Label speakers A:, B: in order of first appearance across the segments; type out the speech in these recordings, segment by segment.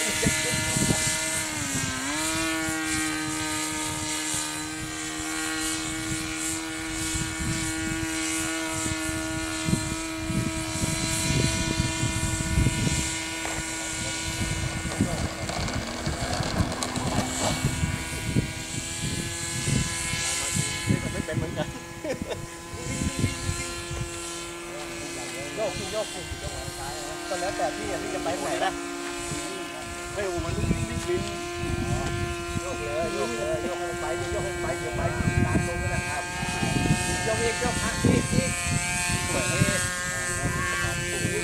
A: โยก
B: คุณโยกคุณก็
A: แล้วแต่พี่พี่จะไปไหนนะ ไม่อูมันนิ่งๆบินยกเลยยกเลยยกไปยกไปยวไปตามลงนะครับยกอีกยกพักอีกอีกสวย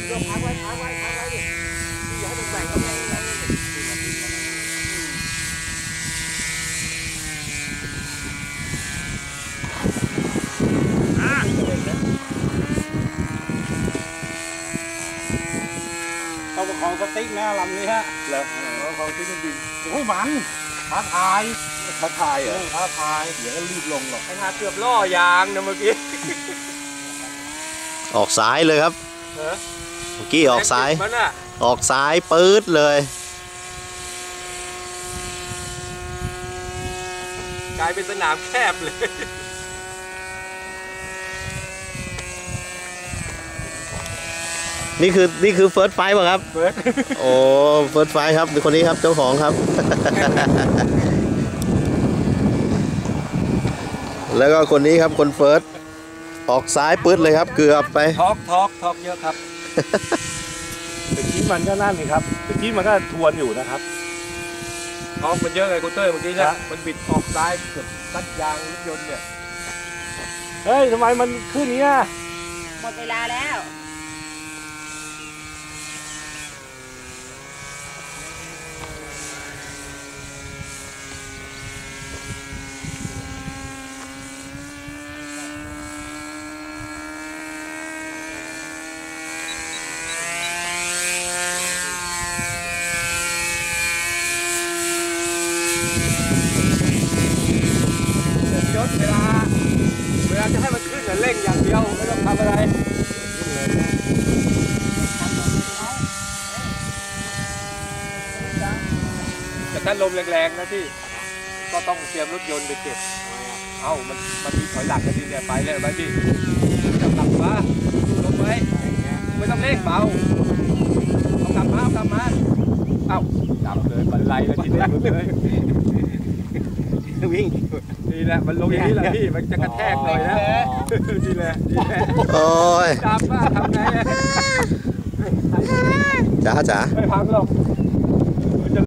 A: โยกพักไว้พักไว้พักไว้ดิพี่อย่าให้มันแหว่งก็ไม่ได้
C: ต้องประคองสติ๊กนะลำนี้ฮะ
A: แล้ว ของที่มันบิน
C: โอ้ยมันท้าทาย
A: ท้าทายเหร
C: เอ
A: อ
C: อท้าทาย
A: เดี๋ยวก็รีบลงหรอก
B: ไอ้หาเกือบล่อยางนะเมื่อกี้
D: ออกซ้ายเลยครับ
B: เออ
D: เมื่อกี้ออกซ้าย
B: มันอะ
D: ออกซ้ายปื๊ดเลย
B: กลายเป็นสนามแคบเลย
D: นี่คือนี่คือเฟิร์สไฟป่ะครับ
B: เฟิร์ส
D: โอ้เฟิร์สไฟครับคนนี้ครับเจ้าของครับ แล้วก็คนนี้ครับคนเฟิร์สออกซ้ายปื๊ดเลยครับ เกือบไป
B: ทอกทอกทอกเยอะครับ
C: ตะกี้มันก็นั่นนี่ครับตะกี้มันก็ทวนอยู่นะครับ
B: ทอกมันเยอะไงคุณเต้ยเมื่อกี้เนี่
C: ค
B: ย
C: รับ
B: มันบิดออกซ้ายเกือบซัดยางรถยนต์เนี่ย
C: เฮ้ยทำไมมันขึ้นเนี้ย
E: หมดเวลาแล้ว
B: ยศเวลา เวลาจะให้มันขึ้นน่ะเร่งอย่างเดียว ไม่ต้องทำอะไรแต่ถ้าลมแรงๆนะพี่ ก็ต้องเตรียมรถยนต์ไปเก็บ เอ้า มันมันมีถอยหลังกันดีเนี่ยไปเลยไปพี่จับหลังมาลงไว้ไม่ต้องเร่งเบาเอากลับมาเอากลับมา เอ้าจับเลยบันไลแล้วทีนี้เลย
C: วิ่ง
B: นี่แหละมันลงอย่างนี้แหละพี่มันจะกระแทกหน่อยนะนี่แหละนี่แหละ
D: โอ้ย
B: จับว่าทำไงอะ
D: จ๋าจ๋า
B: ไม่พังหรอก